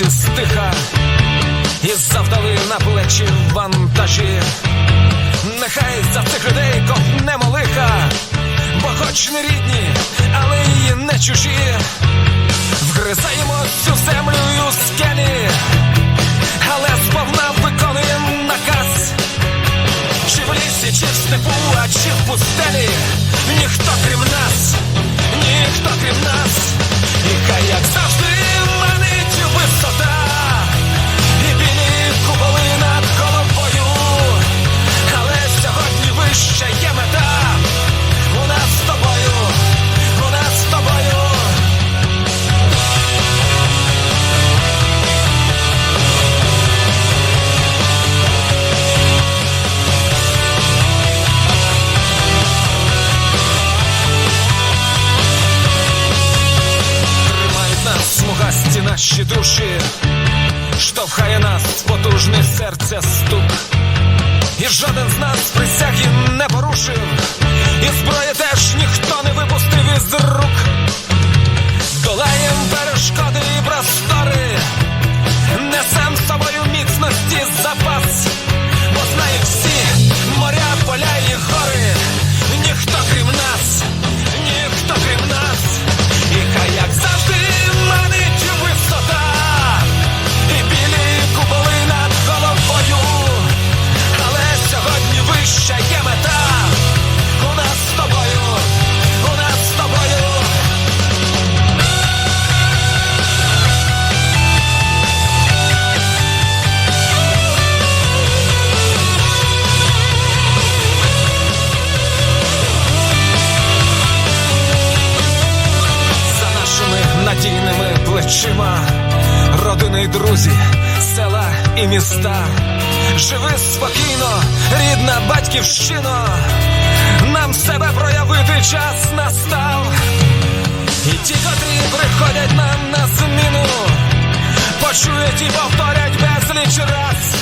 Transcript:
Стали стиха і завдали на плечі вантажі. Нехай за цих людей ковнемо лиха, бо хоч не рідні, але й не чужі. Вгризаємо цю землю у скелі, але сповна виконуємо наказ. Чи в лісі, чи в степу, а чи в пустелі, ніхто крім нас, ніхто крім нас, наші душі, штовхає нас потужний серця стук. І жоден з нас присяги не порушив, і зброї теж ніхто не випустив із рук. Плечима, родини й друзі, села і міста. Живи спокійно, рідна батьківщина, нам себе проявити час настав. І ті, котрі приходять нам на зміну, почують і повторять безліч раз,